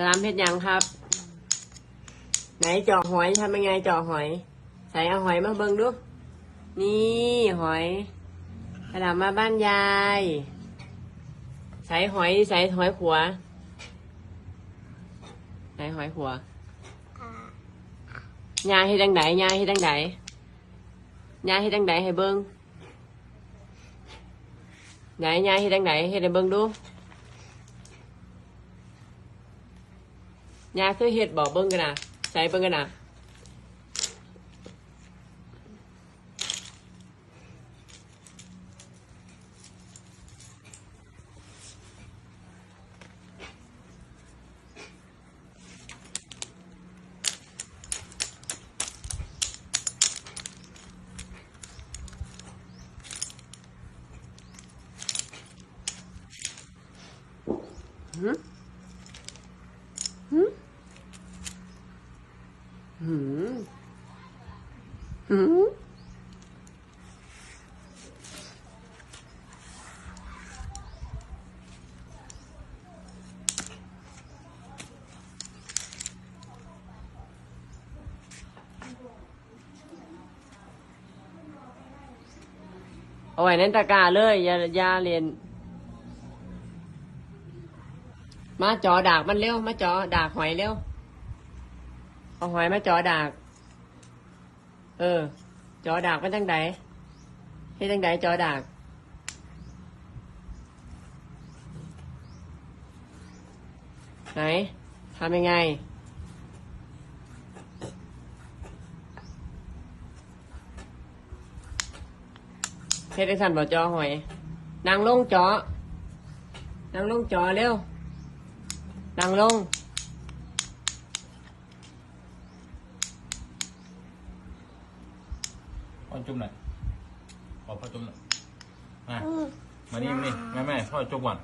สลามเพชรยังครับ ไหนเจาะหอยทำยังไงเจาะหอย ใส่เอาหอยมาเบิ่งดู นี่หอยสลามมาบ้านยาย ใส่หอยใส่หอยขัว ใส่หอยขัวยายให้ดังไดยายให้ดังไดยายให้ดังไดให้เบิ่งไหนยายให้ดังไดให้ได้เบิ่งดู ยายเคยเฮ็ดบอกเบิ่งกันนะใส่เบิ่งกันนะหืมหืมหืม เอาไว้ในตะกร้าเลยอย่าอย่าเรียน มาจอดากมันเร็ว มาจอดากหอยเร็ว เอาหอยมาจอดาก เออจอดากมันจังไดให้จังไดจอดากไหนทำยังไง เฮ็ดได้สั่นบ่จอหอย นางลงจอ นางลงจอเร็ว นางลง พ่อจุ่มหน่อยขอพ่อจุ่มหน่อยมามานี่มานี่แม่แม่พ่อจุ่มก่อน